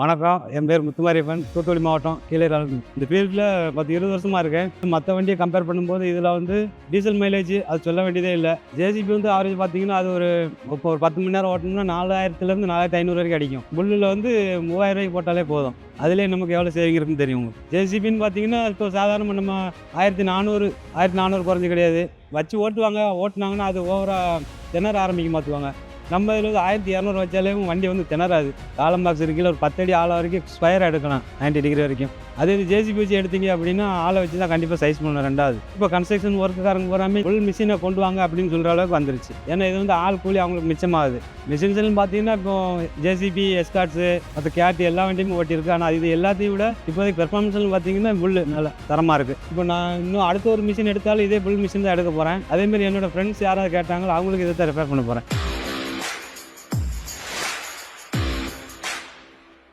வணக்கம். என் பேர் முத்துமாரியப்பன். தூத்துக்குடி மாவட்டம் கீழே இந்த ஃபீல்டில் பத்து இருபது வருஷமாக இருக்கேன். மற்ற வண்டியை கம்பேர் பண்ணும்போது இதில் வந்து டீசல் மைலேஜ் அது சொல்ல வேண்டியதே இல்லை. ஜேசிபி வந்து ஆவரேஜ் பார்த்தீங்கன்னா அது ஒரு இப்போ ஒரு பத்து மணி நேரம் ஓட்டணும்னா நாலாயிரத்துலேருந்து நாலாயிரத்தி ஐநூறு வரைக்கும் அடிக்கும். புல்லில் வந்து மூவாயிரம் ரூபாய்க்கு போட்டாலே போதும். அதுலேயே நமக்கு எவ்வளோ சேவிங் இருக்குன்னு தெரியும் ஜேசிபின்னு பார்த்தீங்கன்னா இப்போ சாதாரணமாக நம்ம ஆயிரத்தி நானூறு ஆயிரத்தி நானூறு குறைஞ்சி கிடையாது. வச்சு ஓட்டுவாங்க. ஓட்டுனாங்கன்னா அது ஓவராக திணற ஆரம்பிக்க மாற்றுவாங்க நம்ம இதில் வந்து ஆயிரத்தி இரநூறு வச்சாலே வண்டி வந்து திணறாது. காலம் பாக்ஸ் இருக்குல்ல ஒரு பத்தடி ஆழம் வரைக்கும் ஸ்கொயர் எடுக்கலாம் 90 டிகிரி வரைக்கும். அதே இது ஜேசிபி வச்சு எடுத்தீங்க அப்படின்னா ஆளை வச்சு தான் கண்டிப்பாக சைஸ் பண்ணணும் ரெண்டாவது. இப்போ கன்ஸ்ட்ரக்ஷன் ஒர்க்குக்காரங்க போகிறாமே ஃபுல் மிஷினை கொண்டு வாங்க அப்படின்னு சொல்கிற அளவுக்கு வந்துருச்சு. ஏன்னா இது வந்து ஆள் கூலி அவங்களுக்கு மிச்சமாகுது. மிஷின்ஸ்னு பார்த்தீங்கன்னா இப்போ ஜேசிபி எஸ்கார்ட்ஸு மற்ற கேட்டு எல்லா வண்டியுமே ஓட்டியிருக்கு. ஆனால் இது எல்லாத்தையும் விட இப்போதைக்கு பெர்ஃபார்மன்ஸ்னு பார்த்தீங்கன்னா புல் நல்ல தரமாக இருக்குது இப்போ நான் இன்னும் அடுத்த ஒரு மிஷின் எடுத்தாலும் இதே புல் மிஷின் தான் எடுக்க போகிறேன் அதேமாதிரி என்னோடய ஃப்ரெண்ட்ஸ் யாராவது கேட்டாங்களோ அவங்களுக்கு இதை தான் ரெஃபர் பண்ண போகிறேன்